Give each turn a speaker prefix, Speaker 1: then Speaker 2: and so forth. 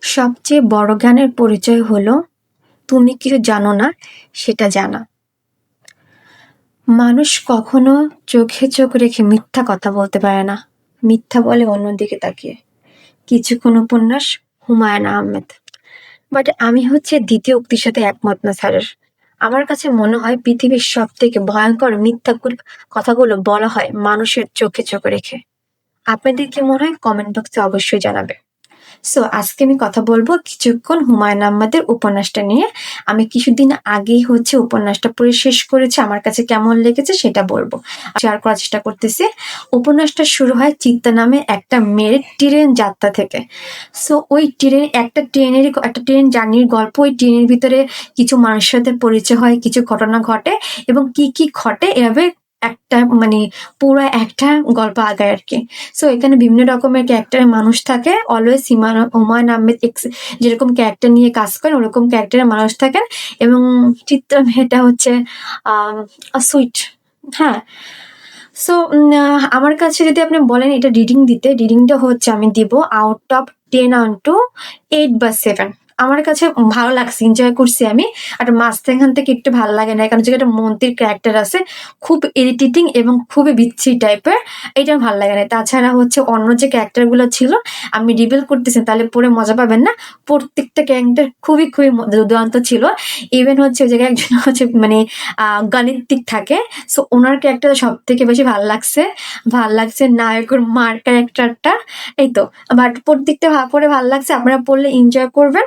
Speaker 1: সবচেয়ে বড় জ্ঞানের পরিচয় হলো, তুমি কিছু জানো না, সেটা জানা। মানুষ কখনো চোখে চোখ রেখে মিথ্যা কথা বলতে পারে না। মিথ্যা বলে অন্যদিকে তাকিয়ে। কিছুক্ষণ উপন্যাস, হুমায়ুন আহমেদ। বাট আমি হচ্ছে দ্বিতীয় উক্তির সাথে একমত না স্যারের আমার কাছে মনে হয় পৃথিবীর সব থেকে ভয়ঙ্কর মিথ্যা কথাগুলো বলা হয় মানুষের চোখে চোখ রেখে। আপনাদের কি মনে হয়? কমেন্ট বক্সে অবশ্যই জানাবে সো আজকে আমি কথা বলব কিছুক্ষণ হুমায়ুন আহমেদের উপন্যাসটা নিয়ে। আমি কিছুদিন আগেই হচ্ছে উপন্যাসটা পড়ে শেষ করেছি, আমার কাছে কেমন লেগেছে সেটা বলব। শেয়ার করার চেষ্টা করতেছি। উপন্যাসটা শুরু হয় চিত্তা নামে একটা মেয়ের ট্রেন যাত্রা থেকে। সো ওই ট্রেন, একটা ট্রেনের, একটা ট্রেন জার্নির গল্প, ওই ট্রেনের ভিতরে কিছু মানুষের সাথে পরিচয় হয়, কিছু ঘটনা ঘটে এবং কি কি ঘটে, এভাবে একটা মানে পুরো একটা গল্প আগায় আর কি। সো এখানে বিভিন্ন রকমের ক্যারেক্টার মানুষ থাকে। অলওয়েজ হিমান হুমায়ুন এক্স- যেরকম ক্যারেক্টার নিয়ে কাজ করেন ওরকম ক্যারেক্টারের মানুষ থাকেন। এবং চিত্র মেয়েটা হচ্ছে সুইট হ্যাঁ। সো আমার কাছে যদি আপনি বলেন এটা রিডিং দিতে রিডিংটা হচ্ছে আমি দিব out of ten on two eight বা সেভেন আমার কাছে ভালো লাগছে এনজয় করছি আমি। আর মাঝখান থেকে একটু ভালো লাগে না, কারণ যেটা মন্ত্রীর ক্যারেক্টার আছে, খুব ইরিটেটিং এবং খুবই বিচ্ছি টাইপের এটা ভালো লাগে না। তাছাড়া হচ্ছে অন্য যে ক্যারেক্টারগুলো ছিল, আমি রিভিল করতেছি, তাহলে পরে মজা পাবেন না। প্রত্যেকটা ক্যারেক্টার খুবই খুবই দুর্দান্ত ছিল। ইভেন হচ্ছে ওই জায়গায় একজন হচ্ছে মানে গাণিতিক থাকে। সো ওনার ক্যারেক্টার সব থেকে বেশি ভালো লাগছে। ভালো লাগছে নায়কের মার ক্যারেক্টারটা এই তো বাট প্রত্যেকটা করে ভালো লাগছে, আপনারা পড়লে এনজয় করবেন।